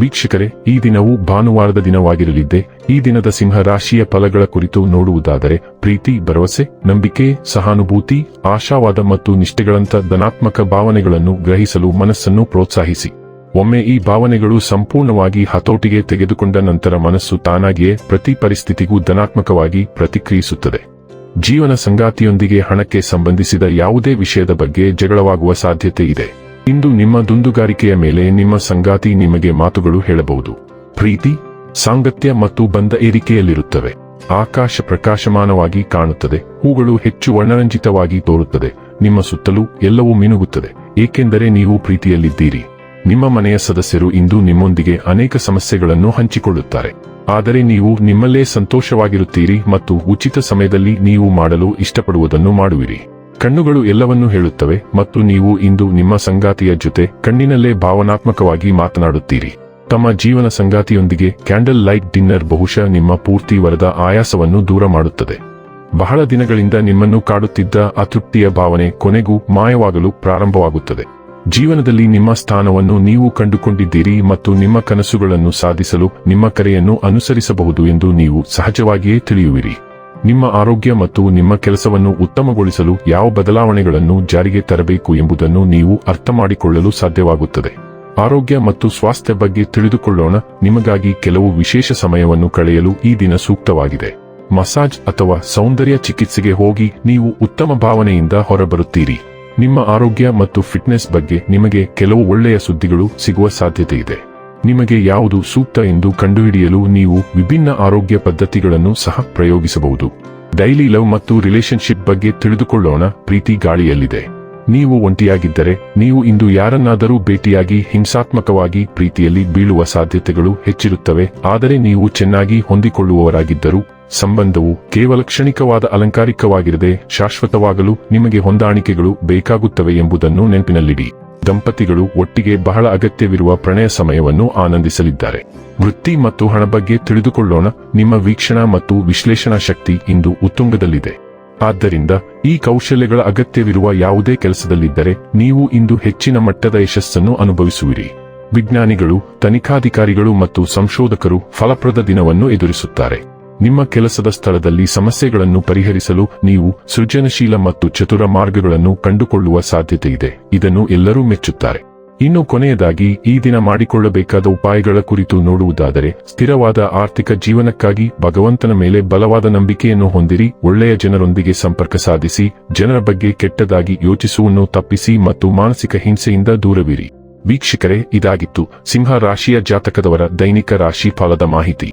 ವೀಕ್ಷಕರೇ, ಈ ದಿನವು ಭಾನುವಾರದ ದಿನವಾಗಿರಲಿದ್ದೆ, ಈ ದಿನದ ಸಿಂಹ ರಾಶಿಯ ಫಲಗಳ ಕುರಿತು ನೋಡುವುದಾದರೆ, ಪ್ರೀತಿ, ಭರವಸೆ, ನಂಬಿಕೆ, ಸಹಾನುಭೂತಿ, ಆಶಾವಾದ ಮತ್ತು ನಿಷ್ಠೆಗಳಂತ ಧನಾತ್ಮಕ ಭಾವನೆಗಳನ್ನು ಗ್ರಹಿಸಲು ಮನಸ್ಸನ್ನು ಪ್ರೋತ್ಸಾಹಿಸಿ. ಒಮ್ಮೆ ಈ ಭಾವನೆಗಳು ಸಂಪೂರ್ಣವಾಗಿ ಹತೋಟಿಗೆ ತೆಗೆದುಕೊಂಡ ನಂತರ ಮನಸ್ಸು ತಾನಾಗಿಯೇ ಪ್ರತಿ ಪರಿಸ್ಥಿತಿಗೂ ಧನಾತ್ಮಕವಾಗಿ ಪ್ರತಿಕ್ರಿಯಿಸುತ್ತದೆ. ಜೀವನ ಸಂಗಾತಿಯೊಂದಿಗೆ ಹಣಕ್ಕೆ ಸಂಬಂಧಿಸಿದ ಯಾವುದೇ ವಿಷಯದ ಬಗ್ಗೆ ಜಗಳವಾಗುವ ಸಾಧ್ಯತೆ ಇದೆ. ಇಂದು ನಿಮ್ಮ ದುಂದುಗಾರಿಕೆಯ ಮೇಲೆ ನಿಮ್ಮ ಸಂಗಾತಿ ನಿಮಗೆ ಮಾತುಗಳು ಹೇಳಬಹುದು. ಪ್ರೀತಿ, ಸಾಂಗತ್ಯ ಮತ್ತು ಬಂಧ ಏರಿಕೆಯಲ್ಲಿರುತ್ತವೆ. ಆಕಾಶ ಪ್ರಕಾಶಮಾನವಾಗಿ ಕಾಣುತ್ತದೆ. ಹೂಗಳು ಹೆಚ್ಚು ವರ್ಣರಂಜಿತವಾಗಿ ತೋರುತ್ತದೆ. ನಿಮ್ಮ ಸುತ್ತಲೂ ಎಲ್ಲವೂ ಮಿನುಗುತ್ತದೆ. ಏಕೆಂದರೆ ನೀವು ಪ್ರೀತಿಯಲ್ಲಿದ್ದೀರಿ. ನಿಮ್ಮ ಮನೆಯ ಸದಸ್ಯರು ಇಂದು ನಿಮ್ಮೊಂದಿಗೆ ಅನೇಕ ಸಮಸ್ಯೆಗಳನ್ನು ಹಂಚಿಕೊಳ್ಳುತ್ತಾರೆ. ಆದರೆ ನೀವು ನಿಮ್ಮಲ್ಲೇ ಸಂತೋಷವಾಗಿರುತ್ತೀರಿ ಮತ್ತು ಉಚಿತ ಸಮಯದಲ್ಲಿ ನೀವು ಮಾಡಲು ಇಷ್ಟಪಡುವುದನ್ನು ಮಾಡುವಿರಿ. ಕಣ್ಣುಗಳು ಎಲ್ಲವನ್ನೂ ಹೇಳುತ್ತವೆ ಮತ್ತು ನೀವು ಇಂದು ನಿಮ್ಮ ಸಂಗಾತಿಯ ಜೊತೆ ಕಣ್ಣಿನಲ್ಲೇ ಭಾವನಾತ್ಮಕವಾಗಿ ಮಾತನಾಡುತ್ತೀರಿ. ತಮ್ಮ ಜೀವನ ಸಂಗಾತಿಯೊಂದಿಗೆ ಕ್ಯಾಂಡಲ್ ಲೈಟ್ ಡಿನ್ನರ್ ಬಹುಶಃ ನಿಮ್ಮ ಪೂರ್ತಿ ವರದ ಆಯಾಸವನ್ನು ದೂರ ಮಾಡುತ್ತದೆ. ಬಹಳ ದಿನಗಳಿಂದ ನಿಮ್ಮನ್ನು ಕಾಡುತ್ತಿದ್ದ ಅತೃಪ್ತಿಯ ಭಾವನೆ ಕೊನೆಗೂ ಮಾಯವಾಗಲು ಪ್ರಾರಂಭವಾಗುತ್ತದೆ. ಜೀವನದಲ್ಲಿ ನಿಮ್ಮ ಸ್ಥಾನವನ್ನು ನೀವು ಕಂಡುಕೊಂಡಿದ್ದೀರಿ ಮತ್ತು ನಿಮ್ಮ ಕನಸುಗಳನ್ನು ಸಾಧಿಸಲು ನಿಮ್ಮ ಕರೆಯನ್ನು ಅನುಸರಿಸಬಹುದು ಎಂದು ನೀವು ಸಹಜವಾಗಿಯೇ ತಿಳಿಯುವಿರಿ. ನಿಮ್ಮ ಆರೋಗ್ಯ ಮತ್ತು ನಿಮ್ಮ ಕೆಲಸವನ್ನು ಉತ್ತಮಗೊಳಿಸಲು ಯಾವ ಬದಲಾವಣೆಗಳನ್ನು ಜಾರಿಗೆ ತರಬೇಕು ಎಂಬುದನ್ನು ನೀವು ಅರ್ಥ ಮಾಡಿಕೊಳ್ಳಲು ಸಾಧ್ಯವಾಗುತ್ತದೆ. ಆರೋಗ್ಯ ಮತ್ತು ಸ್ವಾಸ್ಥ್ಯ ಬಗ್ಗೆ ತಿಳಿದುಕೊಳ್ಳೋಣ. ನಿಮಗಾಗಿ ಕೆಲವು ವಿಶೇಷ ಸಮಯವನ್ನು ಕಳೆಯಲು ಈ ದಿನ ಸೂಕ್ತವಾಗಿದೆ. ಮಸಾಜ್ ಅಥವಾ ಸೌಂದರ್ಯ ಚಿಕಿತ್ಸೆಗೆ ಹೋಗಿ ನೀವು ಉತ್ತಮ ಭಾವನೆಯಿಂದ ಹೊರಬರುತ್ತೀರಿ. ನಿಮ್ಮ ಆರೋಗ್ಯ ಮತ್ತು ಫಿಟ್ನೆಸ್ ಬಗ್ಗೆ ನಿಮಗೆ ಕೆಲವು ಒಳ್ಳೆಯ ಸುದ್ದಿಗಳು ಸಿಗುವ ಸಾಧ್ಯತೆ ಇದೆ ನಿಮಗೆ ಯಾವುದು ಸೂಕ್ತ ಎಂದು ಕಂಡುಹಿಡಿಯಲು ನೀವು ವಿಭಿನ್ನ ಆರೋಗ್ಯ ಪದ್ಧತಿಗಳನ್ನು ಸಹ ಪ್ರಯೋಗಿಸಬಹುದು. ಡೈಲಿ ಲವ್ ಮತ್ತು ರಿಲೇಶನ್ಶಿಪ್ ಬಗ್ಗೆ ತಿಳಿದುಕೊಳ್ಳೋಣ, ಪ್ರೀತಿ ಗಾಳಿಯಲ್ಲಿದೆ. ನೀವು ಒಂಟಿಯಾಗಿದ್ದರೆ, ನೀವು ಇಂದು ಯಾರನ್ನಾದರೂ ಭೇಟಿಯಾಗಿ ಹಿಂಸಾತ್ಮಕವಾಗಿ ಪ್ರೀತಿಯಲ್ಲಿ ಬೀಳುವ ಸಾಧ್ಯತೆಗಳು ಹೆಚ್ಚಿರುತ್ತವೆ, ಆದರೆ ನೀವು ಚೆನ್ನಾಗಿ ಹೊಂದಿಕೊಳ್ಳುವವರಾಗಿದ್ದರೂ, ಸಂಬಂಧವು ಕೇವಲ ಕ್ಷಣಿಕವಾದ ಅಲಂಕಾರಿಕವಾಗಿರದೆ ಶಾಶ್ವತವಾಗಲು ನಿಮಗೆ ಹೊಂದಾಣಿಕೆಗಳು ಬೇಕಾಗುತ್ತವೆ ಎಂಬುದನ್ನು ನೆನಪಿನಲ್ಲಿಡಿ. ದಂಪತಿಗಳು ಒಟ್ಟಿಗೆ ಬಹಳ ಅಗತ್ಯವಿರುವ ಪ್ರಣಯ ಸಮಯವನ್ನು ಆನಂದಿಸಲಿದ್ದಾರೆ. ವೃತ್ತಿ ಮತ್ತು ಹಣ ಬಗ್ಗೆ ತಿಳಿದುಕೊಳ್ಳೋಣ. ನಿಮ್ಮ ವೀಕ್ಷಣಾ ಮತ್ತು ವಿಶ್ಲೇಷಣಾ ಶಕ್ತಿ ಇಂದು ಉತ್ತುಂಗದಲ್ಲಿದೆ. ಆದ್ದರಿಂದ ಈ ಕೌಶಲ್ಯಗಳ ಅಗತ್ಯವಿರುವ ಯಾವುದೇ ಕೆಲಸದಲ್ಲಿದ್ದರೆ ನೀವು ಇಂದು ಹೆಚ್ಚಿನ ಮಟ್ಟದ ಯಶಸ್ಸನ್ನು ಅನುಭವಿಸುವಿರಿ. ವಿಜ್ಞಾನಿಗಳು, ತನಿಖಾಧಿಕಾರಿಗಳು ಮತ್ತು ಸಂಶೋಧಕರು ಫಲಪ್ರದ ದಿನವನ್ನು ಎದುರಿಸುತ್ತಾರೆ. ನಿಮ್ಮ ಕೆಲಸದ ಸ್ಥಳದಲ್ಲಿ ಸಮಸ್ಯೆಗಳನ್ನು ಪರಿಹರಿಸಲು ನೀವು ಸೃಜನಶೀಲ ಮತ್ತು ಚತುರ ಮಾರ್ಗಗಳನ್ನು ಕಂಡುಕೊಳ್ಳುವ ಸಾಧ್ಯತೆ ಇದೆ ಇದನ್ನು ಎಲ್ಲರೂ ಮೆಚ್ಚುತ್ತಾರೆ. ಇನ್ನು ಕೊನೆಯದಾಗಿ, ಈ ದಿನ ಮಾಡಿಕೊಳ್ಳಬೇಕಾದ ಉಪಾಯಗಳ ಕುರಿತು ನೋಡುವುದಾದರೆ, ಸ್ಥಿರವಾದ ಆರ್ಥಿಕ ಜೀವನಕ್ಕಾಗಿ ಭಗವಂತನ ಮೇಲೆ ಬಲವಾದ ನಂಬಿಕೆಯನ್ನು ಹೊಂದಿರಿ, ಒಳ್ಳೆಯ ಜನರೊಂದಿಗೆ ಸಂಪರ್ಕ ಸಾಧಿಸಿ, ಜನರ ಬಗ್ಗೆ ಕೆಟ್ಟದಾಗಿ ಯೋಚಿಸುವನ್ನು ತಪ್ಪಿಸಿ ಮತ್ತು ಮಾನಸಿಕ ಹಿಂಸೆಯಿಂದ ದೂರವಿರಿ. ವೀಕ್ಷಕರೇ, ಇದಾಗಿತ್ತು ಸಿಂಹ ರಾಶಿಯ ಜಾತಕದವರ ದೈನಿಕ ರಾಶಿ ಫಲದ ಮಾಹಿತಿ.